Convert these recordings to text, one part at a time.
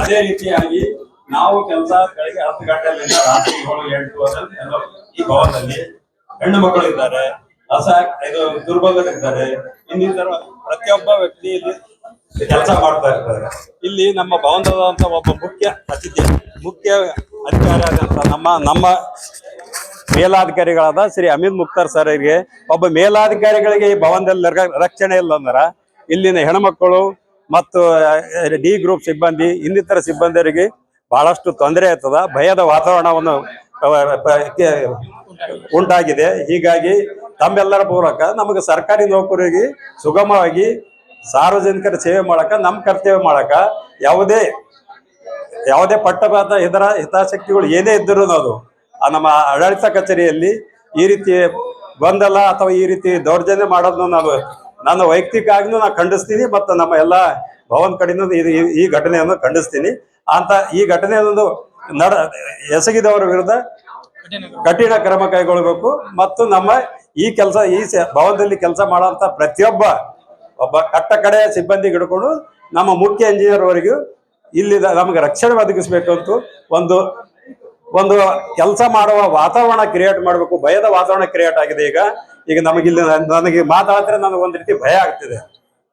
ಅದೇ ರೀತಿಯಾಗಿ ನಾವು ಕೆಲಸ ಬೆಳಿಗ್ಗೆ ಹತ್ತು ಗಂಟೆಯಿಂದ ರಾತ್ರಿ ಏಳು, ಎಂಟು ಅದರಲ್ಲಿ ಈ ಭವನದಲ್ಲಿ ಹೆಣ್ಣು ಮಕ್ಕಳು ಇದ್ದಾರೆ, ಹೊಸ ಇದು ದುರ್ಬಲರಿದ್ದಾರೆ ಇನ್ನಿತರ ಪ್ರತಿಯೊಬ್ಬ ವ್ಯಕ್ತಿ ಇಲ್ಲಿ ಕೆಲಸ ಮಾಡ್ತಾ ಇರ್ತಾರೆ. ಇಲ್ಲಿ ನಮ್ಮ ಭವನದಂತ ಒಬ್ಬ ಮುಖ್ಯ ಅತಿಥಿ, ಮುಖ್ಯ ಅಧಿಕಾರಿ ಆದಂತ ನಮ್ಮ ನಮ್ಮ ಮೇಲಾಧಿಕಾರಿಗಳಾದ ಶ್ರೀ ಅಮಿತ್ ಮುಕ್ತಾರ್ ಸರ್ ಅವರಿಗೆ, ಒಬ್ಬ ಮೇಲಾಧಿಕಾರಿಗಳಿಗೆ ಈ ಭವನದಲ್ಲಿ ರಕ್ಷಣೆ ಇಲ್ಲ ಅಂದ್ರ ಇಲ್ಲಿನ ಹೆಣ್ಮಕ್ಕಳು ಮತ್ತು ಡಿ ಗ್ರೂಪ್ ಸಿಬ್ಬಂದಿ, ಇನ್ನಿತರ ಸಿಬ್ಬಂದಿಯರಿಗೆ ಬಹಳಷ್ಟು ತೊಂದರೆ ಆಗ್ತದ, ಭಯದ ವಾತಾವರಣವನ್ನು ಉಂಟಾಗಿದೆ. ಹೀಗಾಗಿ ತಮ್ಮೆಲ್ಲರ ಮೂಲಕ ನಮಗೆ ಸರ್ಕಾರಿ ನೌಕರಿಗೆ ಸುಗಮವಾಗಿ ಸಾರ್ವಜನಿಕರ ಸೇವೆ ಮಾಡಕ ನಮ್ಮ ಕರ್ತವ್ಯ ಮಾಡಕ ಯಾವುದೇ ಯಾವುದೇ ಪಟ್ಟಭಾತ ಇದರ ಹಿತಾಸಕ್ತಿಗಳು ಏನೇ ಇದ್ದರೂ ಅದು ನಮ್ಮ ಆಡಳಿತ ಕಚೇರಿಯಲ್ಲಿ ಈ ರೀತಿ ಗೊಂದಲ ಅಥವಾ ಈ ರೀತಿ ದೌರ್ಜನ್ಯ ಮಾಡೋದನ್ನು ನಾನು ನನ್ನ ವೈಯಕ್ತಿಕ ಆಗಿನೂ ನಾನು ಖಂಡಿಸ್ತೀನಿ, ಮತ್ತು ನಮ್ಮ ಎಲ್ಲ ಭವನ್ ಕಡೆಯಿಂದ ಇದು ಈ- ಘಟನೆಯನ್ನು ಖಂಡಿಸ್ತೀನಿ. ಅಂತ ಈ ಘಟನೆಯನ್ನು ನಡ ಎಸಗಿದವರ ವಿರುದ್ಧ ಕಠಿಣ ಕ್ರಮ ಕೈಗೊಳ್ಳಬೇಕು. ಮತ್ತು ನಮ್ಮ ಈ ಕೆಲಸ, ಈ ಭವನದಲ್ಲಿ ಕೆಲಸ ಮಾಡುವಂತ ಪ್ರತಿಯೊಬ್ಬ ಒಬ್ಬ ಕಟ್ಟ ಕಡೆ ಸಿಬ್ಬಂದಿ ಹಿಡ್ಕೊಂಡು ನಮ್ಮ ಮುಖ್ಯ ಇಂಜಿನಿಯರ್ ವರೆಗೂ ಇಲ್ಲಿ ನಮಗೆ ರಕ್ಷಣೆ ಒದಗಿಸ್ಬೇಕು ಅಂತ ಒಂದು ಒಂದು ಕೆಲಸ ಮಾಡುವ ವಾತಾವರಣ ಕ್ರಿಯೇಟ್ ಮಾಡಬೇಕು. ಭಯದ ವಾತಾವರಣ ಕ್ರಿಯೇಟ್ ಆಗಿದೆ ಈಗ. ಈಗ ನಮಗಿಲ್ಲಿ ನನಗೆ ಮಾತಾಡಿದ್ರೆ ನನಗೆ ಒಂದು ರೀತಿ ಭಯ ಆಗ್ತಿದೆ.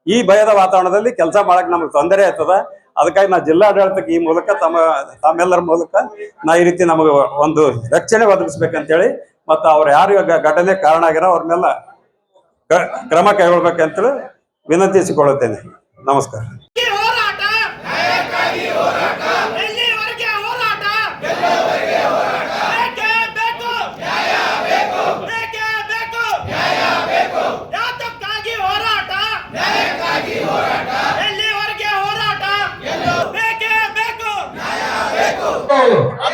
ಈ ಭಯದ ವಾತಾವರಣದಲ್ಲಿ ಕೆಲಸ ಮಾಡಕ್ ನಮಗೆ ತೊಂದರೆ ಆಗ್ತದ. ಅದಕ್ಕಾಗಿ ನಾ ಜಿಲ್ಲಾಡಳಿತಕ್ಕೆ ಈ ಮೂಲಕ ತಮ್ಮ, ತಮ್ಮೆಲ್ಲರ ಮೂಲಕ ನಾ ಈ ರೀತಿ ನಮಗೆ ಒಂದು ರಕ್ಷಣೆ ಒದಗಿಸ್ಬೇಕಂತೇಳಿ ಮತ್ತು ಅವ್ರು ಯಾರು ಘಟನೆ ಕಾರಣ ಆಗಿರೋ ಅವ್ರ ಮೇಲೆ ಕ್ರಮ ಕೈಗೊಳ್ಬೇಕಂತೇಳಿ ವಿನಂತಿಸಿಕೊಳ್ಳುತ್ತೇನೆ. ನಮಸ್ಕಾರ. Paulo.